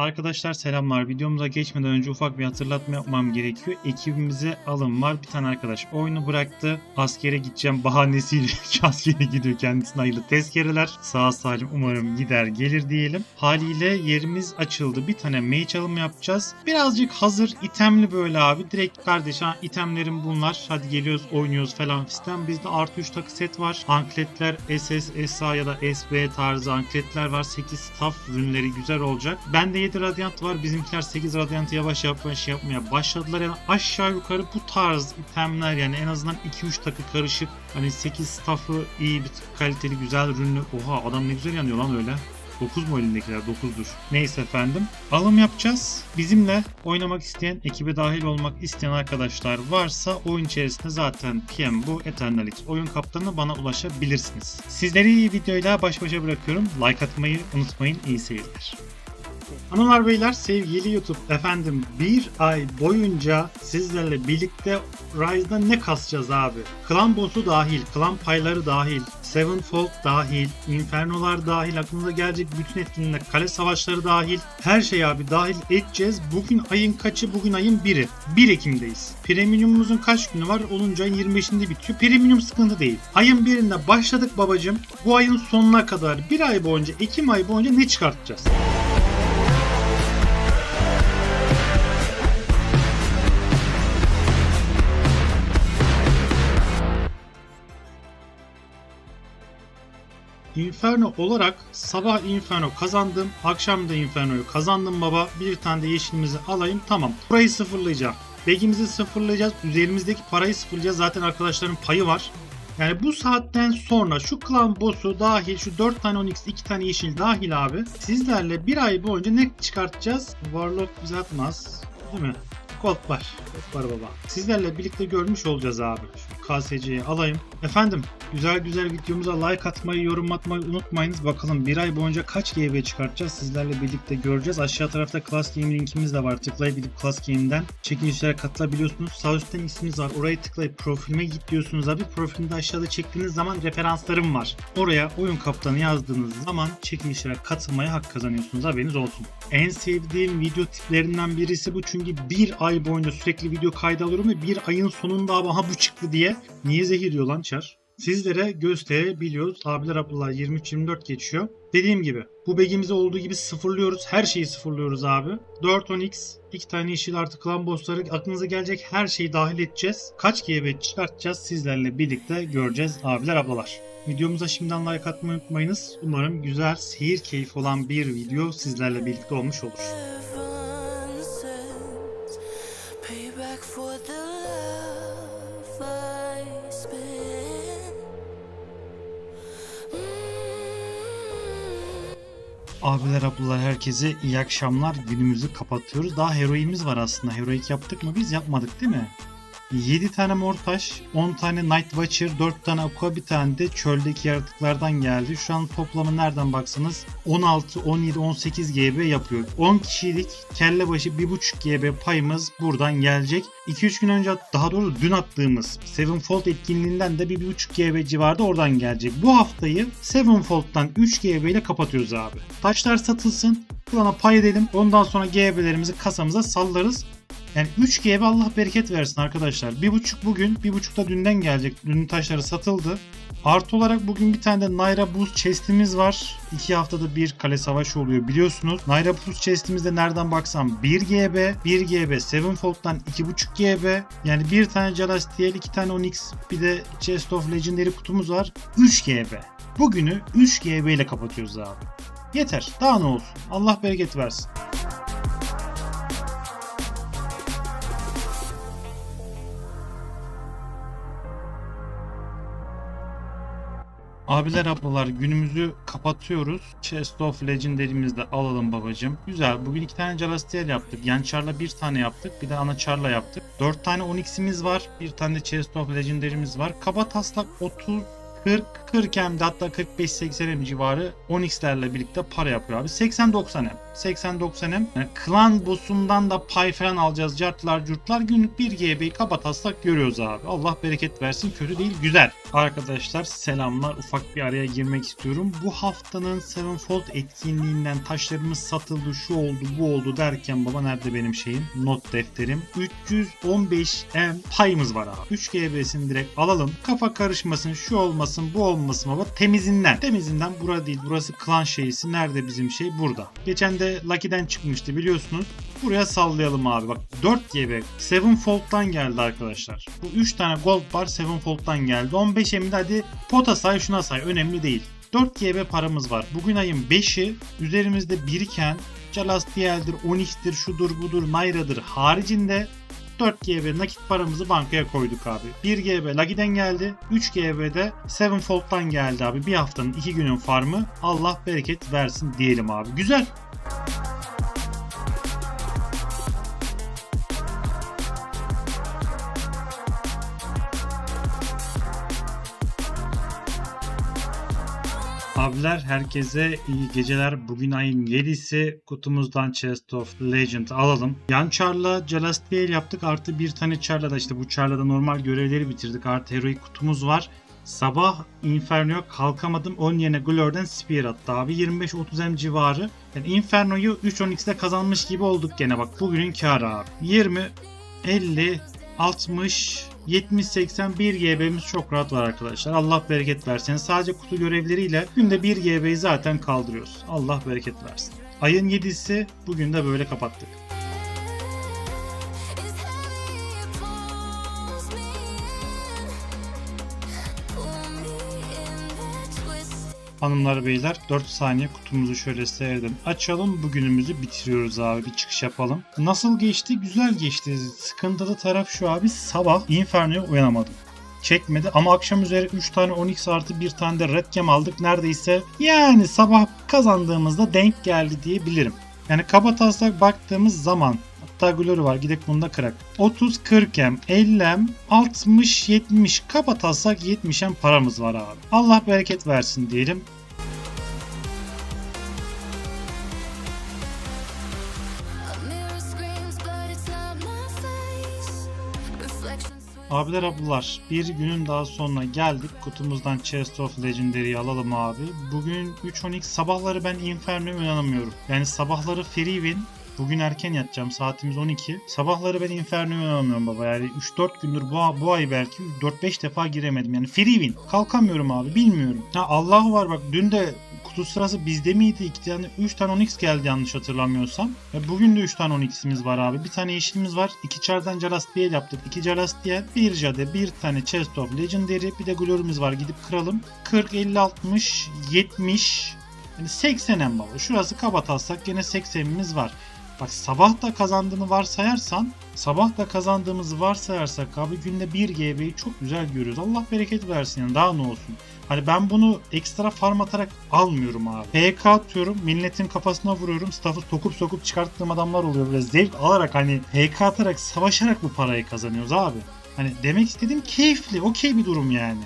Arkadaşlar selamlar. Videomuza geçmeden önce ufak bir hatırlatma yapmam gerekiyor. Ekibimize alım var. Bir tane arkadaş oyunu bıraktı. Askere gideceğim bahanesiyle askere gidiyor. Kendisine hayırlı tezkereler. Sağ salim umarım gider gelir diyelim. Haliyle yerimiz açıldı. Bir tane mage alım yapacağız. Birazcık hazır itemli böyle abi. Direkt kardeş ha itemlerim bunlar. Hadi geliyoruz oynuyoruz falan fistan. Bizde artı 3 takı set var. Ankletler SS, SA ya da SB tarzı ankletler var. 8 staff ürünleri güzel olacak. Bende 7 radyant var. Bizimkiler 8 radyantı yavaş yavaş şey yapmaya başladılar. Yani aşağı yukarı bu tarz itemler yani en azından 2-3 takı karışık. Hani 8 staff'ı iyi bir kaliteli güzel ürünlü. Oha adam ne güzel yanıyor lan öyle. 9 mu elindekiler? 9'dur. Neyse efendim. Alım yapacağız. Bizimle oynamak isteyen, ekibe dahil olmak isteyen arkadaşlar varsa oyun içerisinde zaten PM bu Eternalix oyun kaptanı bana ulaşabilirsiniz. Sizleri iyi videoyla baş başa bırakıyorum. Like atmayı unutmayın. İyi seyirler. Hanımlar beyler sevgili YouTube efendim bir ay boyunca sizlerle birlikte Rise'da ne kasacağız abi? Klan boss'u dahil, klan payları dahil, Sevenfold dahil, Inferno'lar dahil, aklınıza gelecek bütün etkinlikler, kale savaşları dahil, her şey abi dahil edeceğiz. Bugün ayın kaçı? Bugün ayın 1'i. 1 Ekim'deyiz. Premium'umuzun kaç günü var? 10. ayın 25'inde bitiyor. Premium sıkıntı değil. Ayın 1'inde başladık babacım. Bu ayın sonuna kadar bir ay boyunca, Ekim ayı boyunca ne çıkartacağız? Inferno olarak sabah Inferno kazandım, akşam da Inferno'yu kazandım baba. Bir tane de yeşilimizi alayım tamam. Burayı sıfırlayacağım. Begimizi sıfırlayacağız. Üzerimizdeki parayı sıfırlayacağız. Zaten arkadaşların payı var. Yani bu saatten sonra şu klan boss'u dahil şu 4 tane Onyx 2 tane yeşil dahil abi sizlerle bir ay boyunca ne çıkartacağız? Warlock bize atmaz. Değil mi? Gold var. Gold var baba. Sizlerle birlikte görmüş olacağız abi. Şu KSC'yi alayım. Efendim güzel güzel videomuza like atmayı, yorum atmayı unutmayınız. Bakalım bir ay boyunca kaç GB çıkartacağız sizlerle birlikte göreceğiz. Aşağı tarafta Class Game linkimiz de var. Tıklayıp gidip Class Game'den çekilişlere katılabiliyorsunuz. Sağ üstten isminiz var. Orayı tıklayıp profilime git diyorsunuz abi. Profilimde aşağıda çektiğiniz zaman referanslarım var. Oraya oyun kaptanı yazdığınız zaman çekilişlere katılmaya hak kazanıyorsunuz. Haberiniz olsun. En sevdiğim video tiplerinden birisi bu. Çünkü bir ay boyunca sürekli video kaydı alıyorum ve bir ayın sonunda abi aha bu çıktı diye. Niye zehir diyor lan Çar? Sizlere gösterebiliyoruz. Abiler ablalar 23-24 geçiyor. Dediğim gibi bu begimizi olduğu gibi sıfırlıyoruz. Her şeyi sıfırlıyoruz abi. 4 Onyx, 2 tane yeşil artı klan bossları aklınıza gelecek her şeyi dahil edeceğiz. Kaç GB çıkartacağız sizlerle birlikte göreceğiz abiler ablalar. Videomuza şimdiden like atmayı unutmayınız. Umarım güzel, seyir keyif olan bir video sizlerle birlikte olmuş olur. Abiler ablalar herkese iyi akşamlar. Günümüzü kapatıyoruz. Daha heroimiz var aslında. Heroik yaptık mı biz? Yapmadık değil mi? 7 tane mortaş, 10 tane Night Watcher, 4 tane Aqua, bir tane de çöldeki yaratıklardan geldi. Şu an toplamı nereden baksanız 16, 17, 18 GB yapıyor. 10 kişilik kelle başı 1.5 GB payımız buradan gelecek. 2-3 gün önce daha doğrusu dün attığımız Sevenfold etkinliğinden de bir 1.5 GB civarında oradan gelecek. Bu haftayı Sevenfold'dan 3 GB ile kapatıyoruz abi. Taşlar satılsın, plana pay edelim. Ondan sonra GB'lerimizi kasamıza sallarız. Yani 3 GB Allah bereket versin arkadaşlar. 1.5 bugün, 1.5 da dünden gelecek. Dünün taşları satıldı. Artı olarak bugün bir tane de Naira Boost chest'imiz var. 2 haftada bir kale savaşı oluyor biliyorsunuz. Naira Boost chest'imizde nereden baksam 1 GB, 1 GB Sevenfold'dan 2.5 GB. Yani bir tane Jalastiel, 2 tane Onyx, bir de Chest of Legendary kutumuz var. 3 GB. Bugünü 3 GB ile kapatıyoruz abi. Yeter. Daha ne olsun. Allah bereket versin. Abiler ablalar günümüzü kapatıyoruz. Chest of Legendary'mizi de alalım babacım. Güzel. Bugün iki tane Jalastiel yaptık. Yan bir tane yaptık. Bir de ana yaptık. Dört tane Onyx'imiz var. Bir tane de Chest of Legendary'miz var. Kaba taslak 30 40 40 hem de hatta 45 80 hem civarı Onyx'lerle birlikte para yapıyor abi. 80 90 hem. 80 90 hem. Yani klan boss'undan da pay falan alacağız. Cartlar curtlar günlük 1 GB'yi kabataslak görüyoruz abi. Allah bereket versin. Kötü değil güzel. Arkadaşlar selamlar. Ufak bir araya girmek istiyorum. Bu haftanın Sevenfold etkinliğinden taşlarımız satıldı. Şu oldu bu oldu derken baba nerede benim şeyim? Not defterim. 315 M payımız var abi. 3 GB'sini direkt alalım. Kafa karışmasın şu olmasın bu olmasın baba. Temizinden. Temizinden bura değil. Burası klan şeysi. Nerede bizim şey? Burada. Geçen de Lucky'den çıkmıştı biliyorsunuz. Buraya sallayalım abi. Bak 4 GB. Sevenfold'dan geldi arkadaşlar. Bu 3 tane gold bar Sevenfold'dan geldi. 15 M'de hadi pota say şuna say. Önemli değil. 4 GB paramız var. Bugün ayın 5'i üzerimizde biriken Calastiel'dir, Onyx'tir, şudur budur, Nayra'dır haricinde 4 GB nakit paramızı bankaya koyduk abi. 1 GB Lucky'den geldi. 3 GB de Sevenfold'dan geldi abi. Bir haftanın 2 günün farmı. Allah bereket versin diyelim abi. Güzel. Abiler herkese iyi geceler. Bugün ayın 7'si kutumuzdan Chest of Legend alalım. Yan çarla Jalastiel yaptık. Artı bir tane çarla da işte bu çarla normal görevleri bitirdik. Artı heroik kutumuz var. Sabah Inferno'ya kalkamadım. Onun yerine Glor'dan Spear attı abi. 25-30 M civarı. Yani Inferno'yu 3-10x'de kazanmış gibi olduk gene bak. Bugünün karı abi. 20, 50, 60, 70-80 1 GB'miz çok rahat var arkadaşlar. Allah bereket versin. Sadece kutu görevleriyle günde 1 GB'yi zaten kaldırıyoruz. Allah bereket versin. Ayın 7'si bugün de böyle kapattık. Hanımlar beyler 4 saniye kutumuzu şöyle seyredin. Açalım bugünümüzü bitiriyoruz abi bir çıkış yapalım. Nasıl geçti? Güzel geçti. Sıkıntılı taraf şu abi sabah Inferno'ya uyanamadım. Çekmedi ama akşam üzeri 3 tane Onyx artı bir tane de Red Gem aldık. Neredeyse yani sabah kazandığımızda denk geldi diyebilirim. Yani kaba baktığımız zaman hatta Glory var gidek bunda kırak. 30 40 em 50 em 60 70 kaba taslak 70 em paramız var abi. Allah bereket versin diyelim. Abiler ablalar bir günün daha sonuna geldik. Kutumuzdan Chest of Legendary'i alalım abi. Bugün 3.12 sabahları ben Inferno'ya uyanamıyorum. Yani sabahları free win. Bugün erken yatacağım. Saatimiz 12. Sabahları ben Inferno'ya uyanamıyorum baba. Yani 3-4 gündür bu, bu ay belki 4-5 defa giremedim. Yani free win. Kalkamıyorum abi. Bilmiyorum. Ha Allah var bak dün de kutu sırası bizde miydi? 2 tane 3 tane Onyx geldi yanlış hatırlamıyorsam. Ve bugün de 3 tane Onyx'imiz var abi. Bir tane yeşilimiz var. 2 çardan Jalastiel yaptık. 2 Jalastiel, 1 Jade, 1 tane Chest of Legendary, bir de Glor'umuz var. Gidip kıralım. 40, 50, 60, 70 yani 80 en baba. Şurası kaba taslak gene 80'imiz var. Bak sabah da kazandığını varsayarsan sabah da kazandığımızı varsayarsak abi günde 1 GB'yi çok güzel görüyoruz. Allah bereket versin yani daha ne olsun. Hani ben bunu ekstra farm atarak almıyorum abi. PK atıyorum, milletin kafasına vuruyorum, staff'ı sokup sokup çıkarttığım adamlar oluyor. Böyle zevk alarak hani PK atarak, savaşarak bu parayı kazanıyoruz abi. Hani demek istediğim keyifli, okey bir durum yani.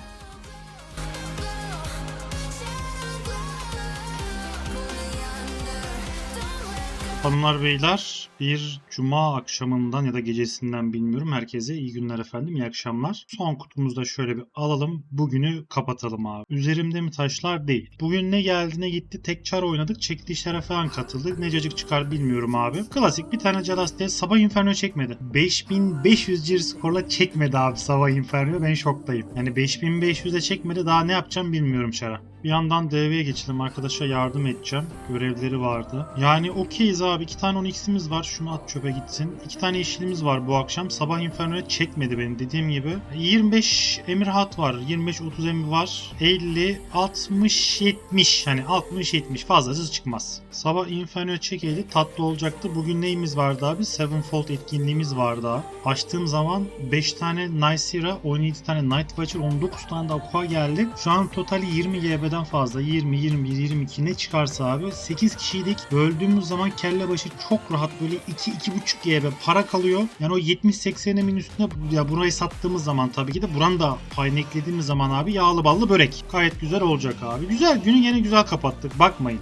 Hanımlar beyler bir cuma akşamından ya da gecesinden bilmiyorum. Herkese iyi günler efendim, iyi akşamlar. Son kutumuzu da şöyle bir alalım. Bugünü kapatalım abi. Üzerimde mi taşlar değil. Bugün ne geldi ne gitti tek çar oynadık. Çekilişlere falan katıldık. Ne cacık çıkar bilmiyorum abi. Klasik bir tane Jalaste Sabah Inferno çekmedi. 5500 cir skorla çekmedi abi Sabah Inferno. Ben şoktayım. Yani 5500'e çekmedi daha ne yapacağım bilmiyorum çara. Bir yandan DV'ye geçelim. Arkadaşa yardım edeceğim. Görevleri vardı. Yani okeyiz abi. iki tane 10x'imiz var. Şunu at çöpe gitsin. İki tane yeşilimiz var bu akşam. Sabah Inferno'ya çekmedi beni dediğim gibi. 25 Emir Hat var. 25-30 emir var. 50, 60, 70. Hani 60, 70 fazlası çıkmaz. Sabah Inferno'ya çekeydi. Tatlı olacaktı. Bugün neyimiz vardı abi? Sevenfold etkinliğimiz vardı. Açtığım zaman 5 tane Nice Hero, 17 tane Night Watcher, 19 tane de Aqua geldi. Şu an totali 20 GB'den 20'den fazla 20, 21, 22 ne çıkarsa abi 8 kişiydik. Böldüğümüz zaman kelle başı çok rahat böyle 2-2,5 GB para kalıyor. Yani o 70-80 emin üstüne ya burayı sattığımız zaman tabii ki de buranın da payını eklediğimiz zaman abi yağlı ballı börek. Gayet güzel olacak abi. Güzel günü yine güzel kapattık. Bakmayın.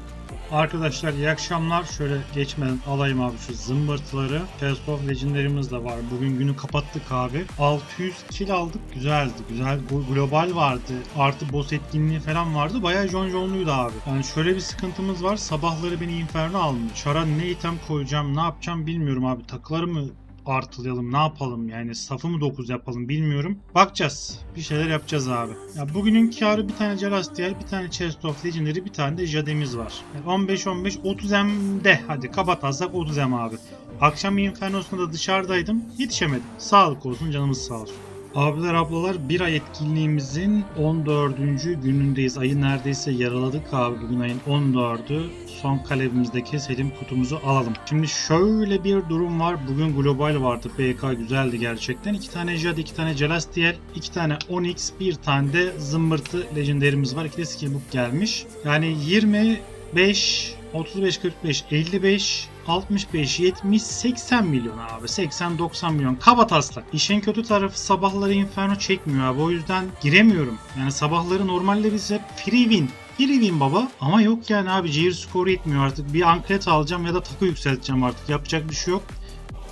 Arkadaşlar iyi akşamlar. Şöyle geçmeden alayım abi şu zımbırtıları. Test of Legend'lerimiz de var. Bugün günü kapattık abi. 600 kill aldık. Güzeldi. Güzel. Global vardı. Artı boss etkinliği falan vardı. Bayağı John John'luydu abi. Yani şöyle bir sıkıntımız var. Sabahları beni Inferno almış. Çara ne item koyacağım, ne yapacağım bilmiyorum abi. Takıları mı artılayalım ne yapalım yani safı mı 9 yapalım bilmiyorum. Bakacağız. Bir şeyler yapacağız abi. Ya bugünün karı bir tane Celastial, bir tane Chest of Legendary, bir tane de Jade'miz var. Yani 15 15 30 M'de hadi kapatarsak 30 M abi. Akşam Inferno'sunda da dışarıdaydım. Yetişemedim. Sağlık olsun canımız sağ olsun. Abiler ablalar bir ay etkinliğimizin 14. günündeyiz. Ayı neredeyse yaraladık abi bugün ayın 14'ü. Son kalemimizde keselim kutumuzu alalım. Şimdi şöyle bir durum var. Bugün global vardı. PK güzeldi gerçekten. İki tane Jad, iki tane Celastial, iki tane Onyx, bir tane de zımbırtı legendary'miz var. İki de skill gelmiş. Yani 25, 35, 45, 55, 65, 70, 80 milyon abi. 80-90 milyon. Kaba taslak. İşin kötü tarafı sabahları Inferno çekmiyor abi. O yüzden giremiyorum. Yani sabahları normalde biz hep free win. Win baba. Ama yok yani abi. Gear skoru yetmiyor artık. Bir anklet alacağım ya da takı yükselteceğim artık. Yapacak bir şey yok.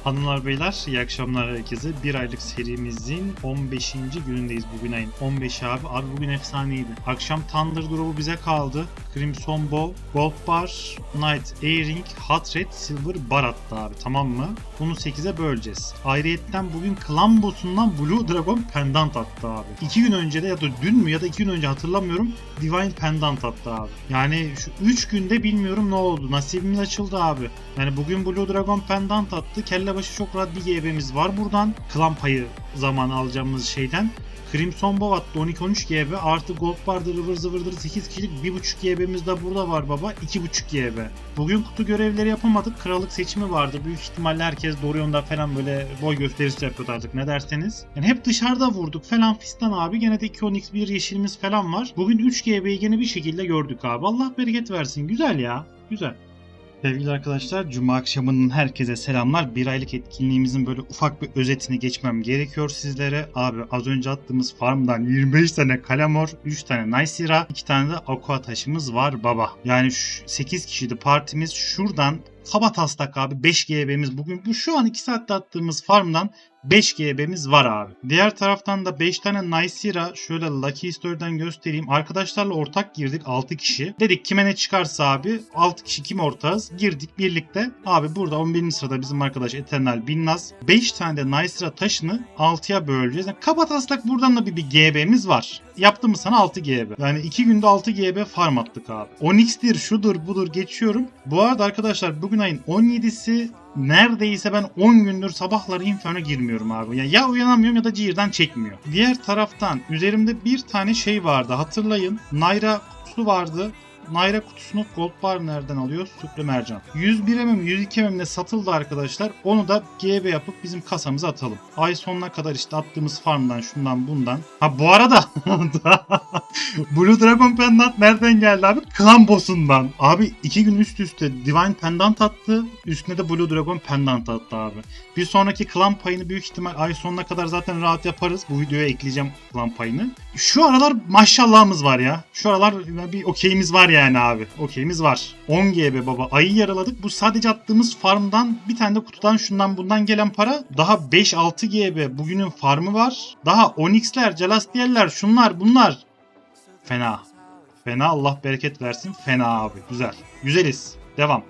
Hanımlar beyler iyi akşamlar herkese. Bir aylık serimizin 15. günündeyiz bugün ayın 15 abi. Abi bugün efsaneydi. Akşam Thunder drop'u bize kaldı. Crimson Bow, Gold Bar, Knight, A-Ring, Hot Red, Silver Bar attı abi tamam mı? Bunu 8'e böleceğiz. Ayrıyetten bugün Clan Boss'undan Blue Dragon Pendant attı abi. 2 gün önce de ya da dün mü ya da 2 gün önce hatırlamıyorum Divine Pendant attı abi. Yani şu 3 günde bilmiyorum ne oldu. Nasibimiz açıldı abi. Yani bugün Blue Dragon Pendant attı. Kelle başı çok rahat bir GB'miz var buradan. Klan payı zamanı alacağımız şeyden. Crimson Bow attı 12-13 GB artı Gold Bar'da ıvır zıvırdır 8 kişilik 1.5 GB'miz de burada var baba 2.5 GB. Bugün kutu görevleri yapamadık krallık seçimi vardı büyük ihtimalle herkes Dorion'da falan böyle boy gösterisi yapıyordu artık ne derseniz. Yani hep dışarıda vurduk falan fistan abi gene de 2 Onyx 1 yeşilimiz falan var. Bugün 3 GB'yi gene bir şekilde gördük abi Allah bereket versin güzel ya güzel. Sevgili arkadaşlar, Cuma akşamının herkese selamlar. Bir aylık etkinliğimizin böyle ufak bir özetini geçmem gerekiyor sizlere. Abi az önce attığımız farmdan 25 tane Kalamor, 3 tane Nicera, 2 tane de Aqua taşımız var baba. Yani şu 8 kişiydi partimiz. Şuradan kaba taslak abi 5 GB'miz bugün bu şu an 2 saatte attığımız farmdan 5 GB'miz var abi. Diğer taraftan da 5 tane Nicera şöyle Lucky Story'den göstereyim. Arkadaşlarla ortak girdik 6 kişi. Dedik kime ne çıkarsa abi 6 kişi kim ortağız girdik birlikte. Abi burada 11. sırada bizim arkadaş Eternal Binnaz. 5 tane de Nicera taşını 6'ya böleceğiz. Yani kaba taslak buradan da bir, bir GB'miz var. Yaptığımız sana 6 GB. Yani 2 günde 6 GB farm attık abi. Onyx'tir şudur budur geçiyorum. Bu arada arkadaşlar bugün ayın 17'si neredeyse ben 10 gündür sabahları Inferno girmiyorum abi. Ya, ya uyanamıyorum ya da Cihir'den çekmiyor. Diğer taraftan üzerimde bir tane şey vardı hatırlayın. Naira kutusu vardı. Naira kutusunu Gold Bar nereden alıyor? Sütlü mercan. 101 mm 102 mm'le satıldı arkadaşlar. Onu da GB yapıp bizim kasamıza atalım. Ay sonuna kadar işte attığımız farmdan şundan bundan. Ha bu arada Blue Dragon Pendant nereden geldi abi? Clan Boss'undan. Abi iki gün üst üste Divine Pendant attı. Üstüne de Blue Dragon Pendant attı abi. Bir sonraki klan payını büyük ihtimal ay sonuna kadar zaten rahat yaparız. Bu videoya ekleyeceğim klan payını. Şu aralar maşallahımız var ya. Şu aralar bir okeyimiz var yani abi. Okeyimiz var. 10 GB baba. Ayı yaraladık. Bu sadece attığımız farmdan bir tane de kutudan şundan bundan gelen para. Daha 5-6 GB bugünün farmı var. Daha Onyx'ler, Celastial'ler şunlar bunlar. Fena. Fena Allah bereket versin. Fena abi. Güzel. Güzeliz. Devam.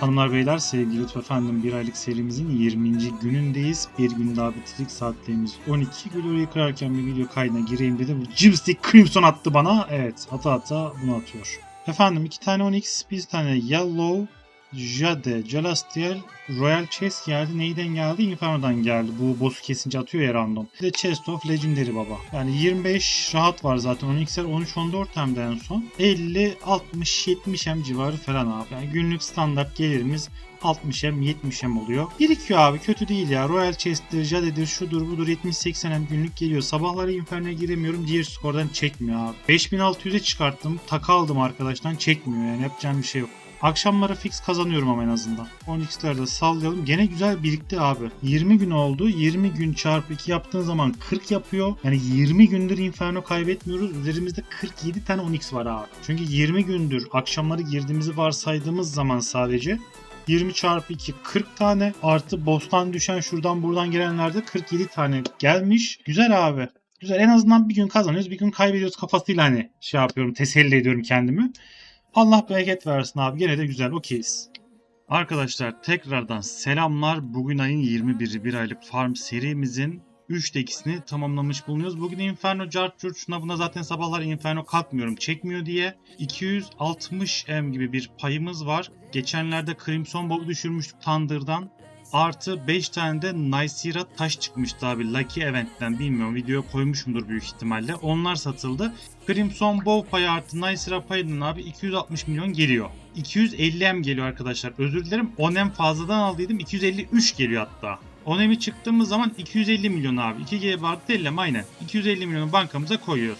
Hanımlar beyler sevgili lütfen efendim bir aylık serimizin 20. günündeyiz. Bir gün daha bitirdik saatlerimiz 12. Glory'yi kırarken bir video kaydına gireyim dedim. Gypstick Crimson attı bana. Evet hata hata bunu atıyor. Efendim iki tane Onyx, bir tane Yellow, Jade, Jalastiel, Royal Chest geldi. Neyden geldi? Inferno'dan geldi. Bu boss'u kesince atıyor ya random. Bir de Chest of Legendary baba. Yani 25 rahat var zaten. 12'ser 13-14 hem de en son. 50, 60, 70 hem civarı falan abi. Yani günlük standart gelirimiz 60 hem 70 hem oluyor. Birikiyor abi kötü değil ya. Royal Chest'tir, Jade'dir, şudur budur 70-80 hem günlük geliyor. Sabahları Inferno'ya giremiyorum. Diğer skordan çekmiyor abi. 5600'e çıkarttım. Taka aldım arkadaştan çekmiyor yani yapacağım bir şey yok. Akşamları fix kazanıyorum ama en azından. 12'lerde sallayalım. Gene güzel birikti abi. 20 gün oldu. 20 gün çarpı 2 yaptığın zaman 40 yapıyor. Yani 20 gündür Inferno kaybetmiyoruz. Üzerimizde 47 tane 10x var abi. Çünkü 20 gündür akşamları girdiğimizi varsaydığımız zaman sadece 20 çarpı 2 40 tane artı boss'tan düşen şuradan buradan gelenlerde 47 tane gelmiş. Güzel abi. Güzel en azından bir gün kazanıyoruz bir gün kaybediyoruz kafasıyla hani şey yapıyorum teselli ediyorum kendimi. Allah bereket versin abi gene de güzel okeyiz. Arkadaşlar tekrardan selamlar. Bugün ayın 21'i bir aylık farm serimizin 3'te ikisini tamamlamış bulunuyoruz. Bugün Inferno Cart Curt şuna buna zaten sabahlar Inferno kalkmıyorum çekmiyor diye 260 M gibi bir payımız var. Geçenlerde Crimson Bow'u düşürmüştük Thunder'dan. Artı 5 tane de Nicira taş çıkmıştı abi Lucky Event'ten bilmiyorum video koymuşumdur büyük ihtimalle. Onlar satıldı. Crimson Bow payı artı Nicira payından abi 260 milyon geliyor. 250 M geliyor arkadaşlar özür dilerim 10 M fazladan aldıydım 253 geliyor hatta. 10 M'i çıktığımız zaman 250 milyon abi 2 GB artı 50 M aynen 250 milyonu bankamıza koyuyoruz.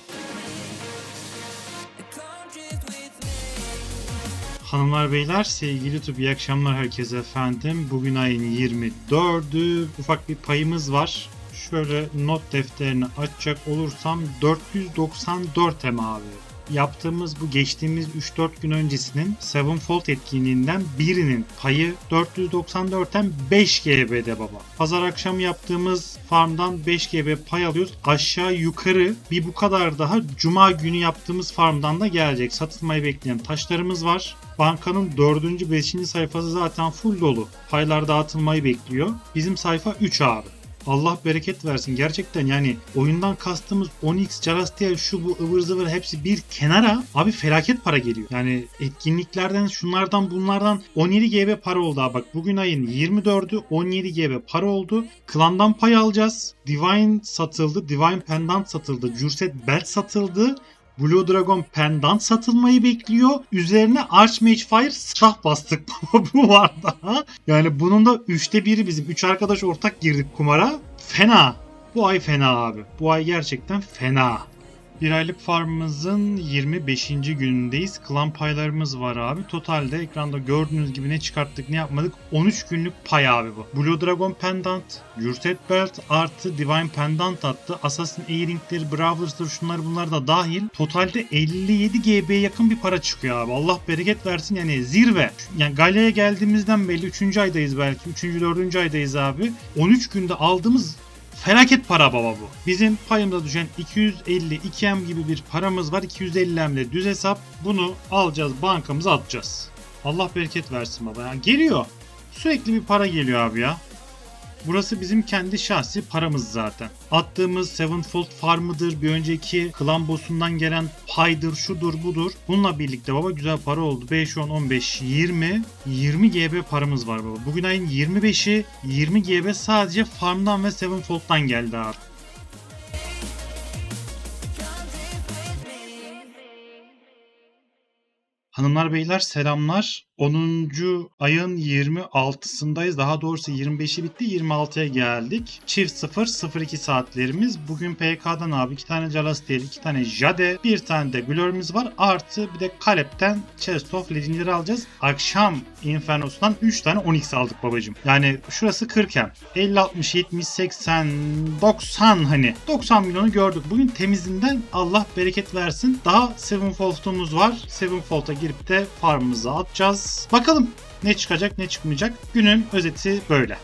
Hanımlar beyler sevgili YouTube iyi akşamlar herkese efendim. Bugün ayın 24'ü ufak bir payımız var. Şöyle not defterini açacak olursam 494 M abi. Yaptığımız bu geçtiğimiz 3-4 gün öncesinin Sevenfold etkinliğinden birinin payı 494'ten 5 GB'de baba. Pazar akşamı yaptığımız farmdan 5 GB pay alıyoruz. Aşağı yukarı bir bu kadar daha cuma günü yaptığımız farmdan da gelecek. Satılmayı bekleyen taşlarımız var. Bankanın 4. 5. sayfası zaten full dolu. Paylar dağıtılmayı bekliyor. Bizim sayfa 3 abi. Allah bereket versin. Gerçekten yani oyundan kastımız 10x, Jarastiel, şu bu ıvır zıvır hepsi bir kenara abi felaket para geliyor. Yani etkinliklerden şunlardan bunlardan 17 GB para oldu abi. Bak bugün ayın 24'ü 17 GB para oldu. Klandan pay alacağız. Divine satıldı. Divine Pendant satıldı. Jurset Belt satıldı. Blue Dragon Pendant satılmayı bekliyor. Üzerine Archmage Fire sıra bastık. Bu var daha. Yani bunun da üçte biri bizim. Üç arkadaş ortak girdik kumara. Fena. Bu ay fena abi. Bu ay gerçekten fena. Bir aylık farmımızın 25. günündeyiz. Klan paylarımız var abi. Totalde ekranda gördüğünüz gibi ne çıkarttık ne yapmadık. 13 günlük pay abi bu. Blue Dragon Pendant, Jurset Belt artı Divine Pendant attı. Assassin Earring'leri, Brawlers'ları şunlar bunlar da dahil. Totalde 57 GB'ye yakın bir para çıkıyor abi. Allah bereket versin yani zirve. Yani Galya'ya geldiğimizden belli 3. aydayız belki. 3. 4. aydayız abi. 13 günde aldığımız Felaket para baba bu. Bizim payımıza düşen 252 M gibi bir paramız var. 250 M ile düz hesap. Bunu alacağız bankamıza atacağız. Allah bereket versin baba. Yani geliyor. Sürekli bir para geliyor abi ya. Burası bizim kendi şahsi paramız zaten. Attığımız Sevenfold farmıdır, bir önceki klan boss'undan gelen paydır, şudur budur. Bununla birlikte baba güzel para oldu. 5, 10, 15, 20, 20 GB paramız var baba. Bugün ayın 25'i 20 GB sadece farmdan ve Sevenfold'dan geldi abi. Hanımlar beyler selamlar. 10. ayın 26'sındayız. Daha doğrusu 25'i bitti 26'ya geldik. Çift 0 02 saatlerimiz. Bugün PK'dan abi 2 tane Jalastiel, 2 tane Jade, bir tane de Glor'umuz var. Artı bir de Kalep'ten Chest of Legendary'i alacağız. Akşam Inferno'sundan 3 tane Onyx aldık babacım. Yani şurası 40 hem. 50, 60, 70, 80, 90 hani. 90 milyonu gördük. Bugün temizinden Allah bereket versin. Daha Sevenfold'umuz var. Sevenfold'a girip de farmımızı atacağız. Bakalım ne çıkacak ne çıkmayacak. Günün özeti böyle.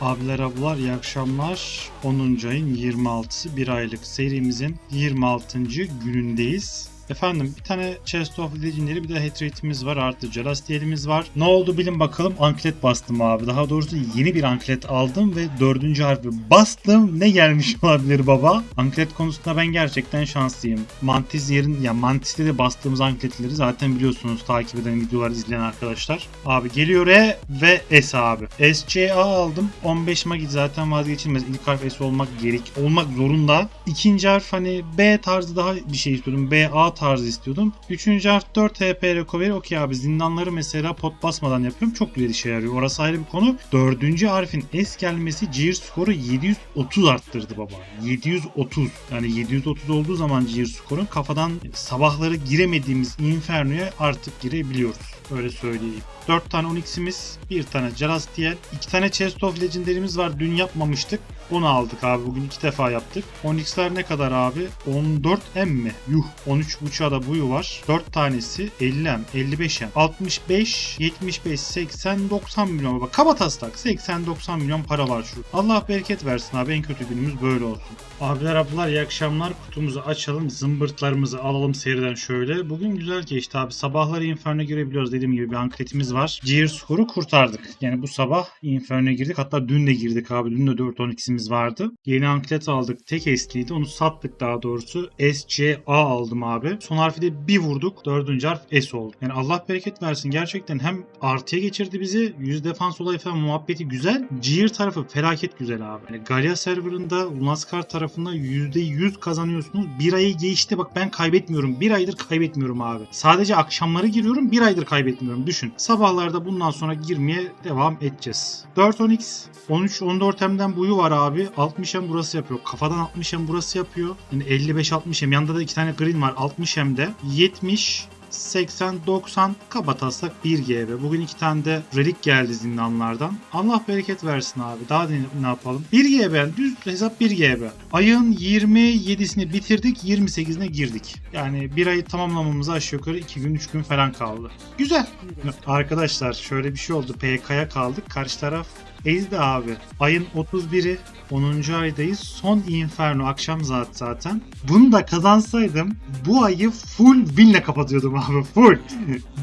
Abiler ablalar iyi akşamlar. 10. ayın 26'sı bir aylık serimizin 26. günündeyiz. Efendim bir tane Chest of Legendary bir de Rate'imiz var artı Jalastiel'imiz var. Ne oldu bilin bakalım anklet bastım abi. Daha doğrusu yeni bir anklet aldım ve dördüncü harfi bastım. Ne gelmiş olabilir baba? Anklet konusunda ben gerçekten şanslıyım. Mantis yerin ya Mantis'te de bastığımız ankletleri zaten biliyorsunuz takip eden videolar izleyen arkadaşlar. Abi geliyor E ve S abi. SCA aldım. 15 magi zaten vazgeçilmez. İlk harf S olmak gerek olmak zorunda. İkinci harf hani B tarzı daha bir şey istiyordum. B A tarzı istiyordum. Üçüncü harf 4 TP recovery. Okey abi zindanları mesela pot basmadan yapıyorum. Çok güzel işe yarıyor. Orası ayrı bir konu. Dördüncü harfin S gelmesi Gear skoru 730 arttırdı baba. 730. Yani 730 olduğu zaman Gear skorun kafadan sabahları giremediğimiz Inferno'ya artık girebiliyoruz. Öyle söyleyeyim. 4 tane Onyx'imiz, 1 tane Jalastiel, 2 tane Chest of Legendary'miz var. Dün yapmamıştık. Onu aldık abi. Bugün iki defa yaptık. Onyx'ler ne kadar abi? 14 M mi? Yuh. 13.5'a da buyu var. 4 tanesi 50 M, 55 M, 65, 75, 80, 90 milyon. Bak kaba taslak 80-90 milyon para var şu. Allah bereket versin abi. En kötü günümüz böyle olsun. Abiler ablalar iyi akşamlar. Kutumuzu açalım. Zımbırtlarımızı alalım seriden şöyle. Bugün güzel geçti abi. Sabahları Inferno girebiliyoruz. Dediğim gibi bir ankletimiz var. Gear skoru kurtardık. Yani bu sabah Inferno'ya girdik. Hatta dün de girdik abi. Dün de 4-12'simiz vardı. Yeni anklet aldık. Tek S'liydi. Onu sattık daha doğrusu. SCA aldım abi. Son harfi de bir vurduk. Dördüncü harf S oldu. Yani Allah bereket versin. Gerçekten hem artıya geçirdi bizi. Yüz defans olayı falan muhabbeti güzel. Gear tarafı felaket güzel abi. Yani Galia serverında Lunaskar tarafında %100 kazanıyorsunuz. Bir ayı geçti. Bak ben kaybetmiyorum. Bir aydır kaybetmiyorum abi. Sadece akşamları giriyorum. Bir aydır kaybetmiyorum. Düşün. Sabahlarda bundan sonra girmeye devam edeceğiz. 4 Onyx 13-14 M'den buyu var abi. 60 M burası yapıyor. Kafadan 60 M burası yapıyor. Yani 55-60 M. Yanında da iki tane green var. 60 M'de. 70 80-90 kaba taslak 1 GB. Bugün iki tane de relik geldi zindanlardan. Allah bereket versin abi. Daha ne, ne yapalım? 1 GB. Düz hesap 1 GB. Ayın 27'sini bitirdik. 28'ine girdik. Yani bir ayı tamamlamamıza aşağı yukarı 2 gün 3 gün falan kaldı. Güzel. Arkadaşlar şöyle bir şey oldu. PK'ya kaldık. Karşı taraf ezdi abi. Ayın 31'i 10. aydayız. Son Inferno akşam saat zaten. Bunu da kazansaydım bu ayı full winle kapatıyordum abi full.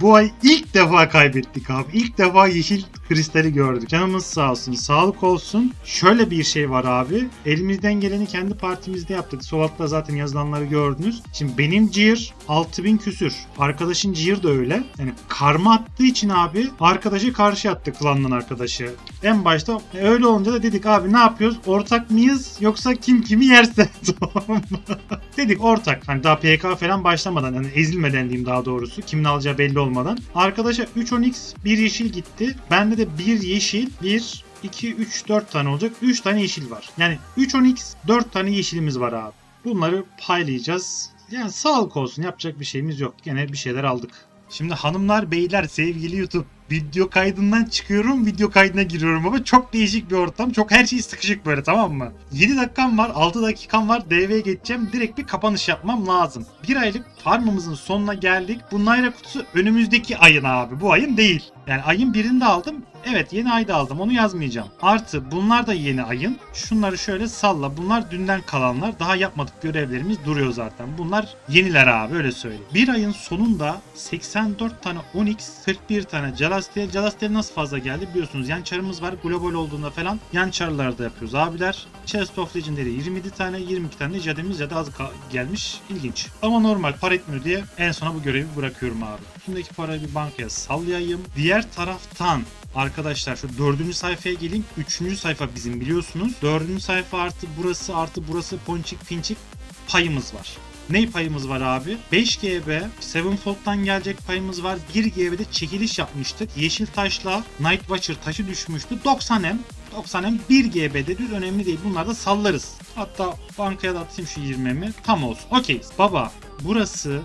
bu ay ilk defa kaybettik abi. İlk defa yeşil kristali gördük. Canımız sağ olsun. Sağlık olsun. Şöyle bir şey var abi. Elimizden geleni kendi partimizde yaptık. Sol zaten yazılanları gördünüz. Şimdi benim Gear 6000 küsür. Arkadaşın Gear da öyle. Yani karma attığı için abi arkadaşı karşı attı klandan arkadaşı. En başta e, öyle olunca da dedik abi ne yapıyoruz? Ortak mıyız yoksa kim kimi yerse? Dedik ortak. Hani daha PK falan başlamadan yani ezilmeden diyeyim daha doğrusu. Kimin alacağı belli olmadan. Arkadaşa 3 Onyx 1 yeşil gitti. Bende de 1 yeşil 1 2 3 4 tane olacak. 3 tane yeşil var. Yani 3 Onyx 4 tane yeşilimiz var abi. Bunları paylayacağız. Yani sağlık olsun yapacak bir şeyimiz yok. Gene bir şeyler aldık. Şimdi hanımlar beyler sevgili YouTube video kaydından çıkıyorum video kaydına giriyorum ama çok değişik bir ortam çok her şey sıkışık böyle tamam mı 7 dakikam var 6 dakikam var DV'ye geçeceğim direkt bir kapanış yapmam lazım bir aylık farmımızın sonuna geldik bu Naira kutusu önümüzdeki ayın abi bu ayın değil yani ayın birinde aldım Evet yeni ayda aldım onu yazmayacağım. Artı bunlar da yeni ayın. Şunları şöyle salla. Bunlar dünden kalanlar. Daha yapmadık görevlerimiz duruyor zaten. Bunlar yeniler abi öyle söyleyeyim. Bir ayın sonunda 84 tane Onyx, 41 tane Jalastiel. Jalastiel nasıl fazla geldi biliyorsunuz. Yan çarımız var. Global olduğunda falan yan çarlarda yapıyoruz abiler. Chest of Legendary 27 tane 22 tane de Jademiz ya da az gelmiş. İlginç. Ama normal para etmiyor diye en sona bu görevi bırakıyorum abi. Şimdiki parayı bir bankaya sallayayım. Diğer taraftan Arkadaşlar şu dördüncü sayfaya geleyim. Üçüncü sayfa bizim biliyorsunuz. Dördüncü sayfa artı burası artı burası ponçik pinçik payımız var. Ne payımız var abi? 5 GB Sevenfold'dan gelecek payımız var. 1 GB'de çekiliş yapmıştık. Yeşil taşla Night Watcher taşı düşmüştü. 90M 90M 1 GB'de düz önemli değil. Bunları da sallarız. Hatta bankaya da atayım şu 20'mi. Tam olsun. Okey. Baba burası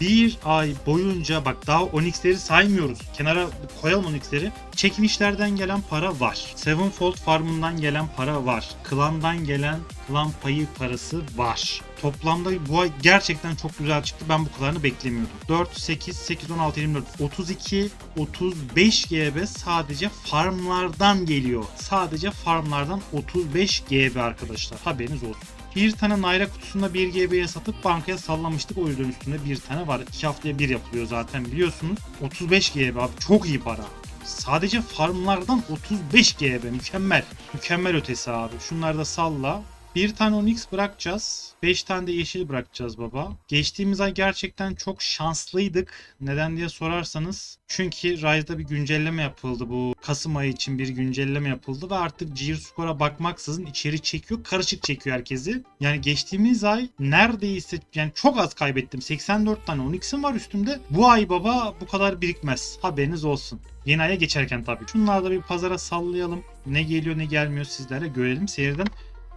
bir ay boyunca bak daha Onyx'leri saymıyoruz. Kenara koyalım Onyx'leri. Çekilişlerden gelen para var. Sevenfold farmından gelen para var. Klandan gelen klan payı parası var. Toplamda bu ay gerçekten çok güzel çıktı. Ben bu kadarını beklemiyordum. 4, 8, 8, 16, 24, 32, 35 GB sadece farmlardan geliyor. Sadece farmlardan 35 GB arkadaşlar. Haberiniz olsun. Bir tane Naira kutusunda 1 GB'ye satıp bankaya sallamıştık. O yüzden üstünde bir tane var. 2 haftaya bir yapılıyor zaten biliyorsunuz. 35 GB abi çok iyi para. Sadece farmlardan 35 GB mükemmel. Mükemmel ötesi abi. Şunları da salla. Bir tane Onyx bırakacağız. 5 tane de yeşil bırakacağız baba. Geçtiğimiz ay gerçekten çok şanslıydık. Neden diye sorarsanız. Çünkü Rise'da bir güncelleme yapıldı. Bu Kasım ayı için bir güncelleme yapıldı ve artık Gear Score'a bakmaksızın içeri çekiyor. Karışık çekiyor herkesi. Yani geçtiğimiz ay neredeyse yani çok az kaybettim. 84 tane Onyx'im var üstümde. Bu ay baba bu kadar birikmez. Haberiniz olsun. Yeni aya geçerken tabii. Şunları da bir pazara sallayalım. Ne geliyor ne gelmiyor sizlere görelim. Seyirden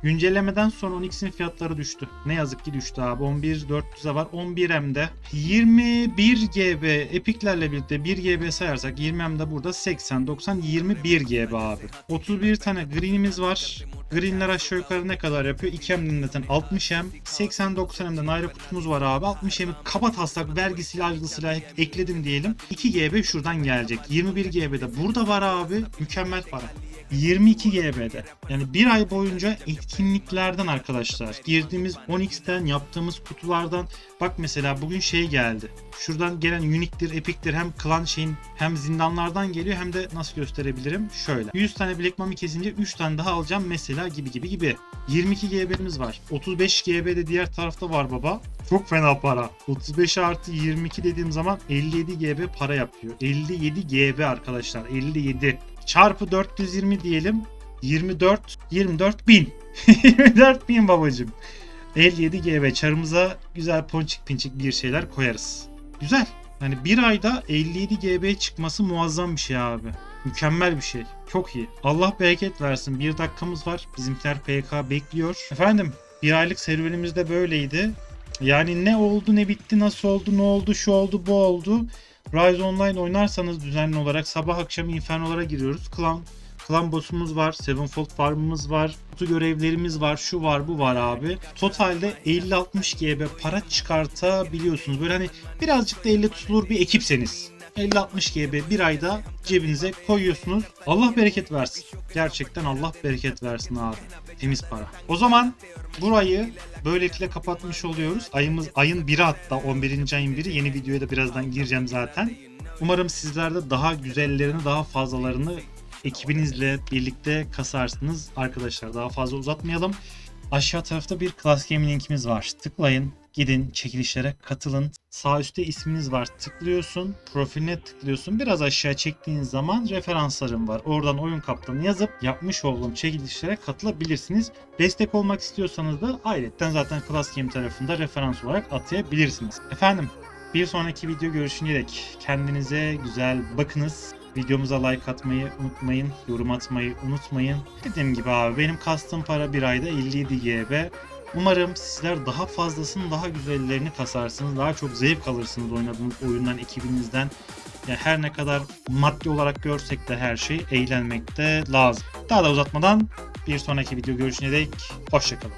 Güncellemeden sonra Onyx'in fiyatları düştü. Ne yazık ki düştü abi. 11.400'e var. 11M'de 21 GB Epic'lerle birlikte 1 GB sayarsak 20M'de burada 80, 90, 21 GB abi. 31 tane green'imiz var. Green'ler aşağı yukarı ne kadar yapıyor? 2M'den zaten 60M. 80-90M'de Naira kutumuz var abi. 60M'i kaba taslak vergisiyle algısıyla ekledim diyelim. 2 GB şuradan gelecek. 21 GB'de burada var abi. Mükemmel para. 22 GB'de. Yani bir ay boyunca etkinliklerden arkadaşlar. Girdiğimiz Onyx'ten yaptığımız kutulardan bak mesela bugün şey geldi. Şuradan gelen Unique'dir, Epic'tir hem klan şeyin hem zindanlardan geliyor hem de nasıl gösterebilirim? Şöyle. 100 tane Black Mummy kesince 3 tane daha alacağım mesela gibi gibi gibi. 22 GB'miz var. 35 GB de diğer tarafta var baba. Çok fena para. 35 artı 22 dediğim zaman 57 GB para yapıyor. 57 GB arkadaşlar. 57 çarpı 420 diyelim. 24 24 bin. 24 bin babacım. 57 GB çarımıza güzel ponçik pinçik bir şeyler koyarız. Güzel. Yani bir ayda 57 GB çıkması muazzam bir şey abi. Mükemmel bir şey. Çok iyi. Allah bereket versin. Bir dakikamız var. Bizimkiler PK bekliyor. Efendim bir aylık serüvenimiz de böyleydi. Yani ne oldu ne bitti nasıl oldu ne oldu şu oldu bu oldu. Rise Online oynarsanız düzenli olarak sabah akşam infernolara giriyoruz. Klan Klan boss'umuz var, Sevenfold farmımız var, kutu görevlerimiz var, şu var, bu var abi. Totalde 50-60 GB para çıkartabiliyorsunuz. Böyle hani birazcık da elle tutulur bir ekipseniz. 50-60 GB bir ayda cebinize koyuyorsunuz. Allah bereket versin. Gerçekten Allah bereket versin abi. Temiz para. O zaman burayı böylelikle kapatmış oluyoruz. Ayımız ayın 1'i hatta 11. ayın 1'i yeni videoya da birazdan gireceğim zaten. Umarım sizler de daha güzellerini, daha fazlalarını ekibinizle birlikte kasarsınız. Arkadaşlar daha fazla uzatmayalım. Aşağı tarafta bir Class Game linkimiz var. Tıklayın, gidin çekilişlere katılın. Sağ üstte isminiz var. Tıklıyorsun, profiline tıklıyorsun. Biraz aşağı çektiğin zaman referanslarım var. Oradan oyun kaptanı yazıp yapmış olduğum çekilişlere katılabilirsiniz. Destek olmak istiyorsanız da ayrıca zaten Class Game tarafında referans olarak atayabilirsiniz. Efendim bir sonraki video görüşünceye dek kendinize güzel bakınız. Videomuza like atmayı unutmayın, yorum atmayı unutmayın. Dediğim gibi abi benim kastım para bir ayda 57 GB. Umarım sizler daha fazlasını, daha güzellerini kasarsınız. Daha çok zevk alırsınız oynadığınız oyundan, ekibinizden. Yani her ne kadar maddi olarak görsek de her şey eğlenmekte lazım. Daha da uzatmadan bir sonraki video görüşünceye dek hoşçakalın.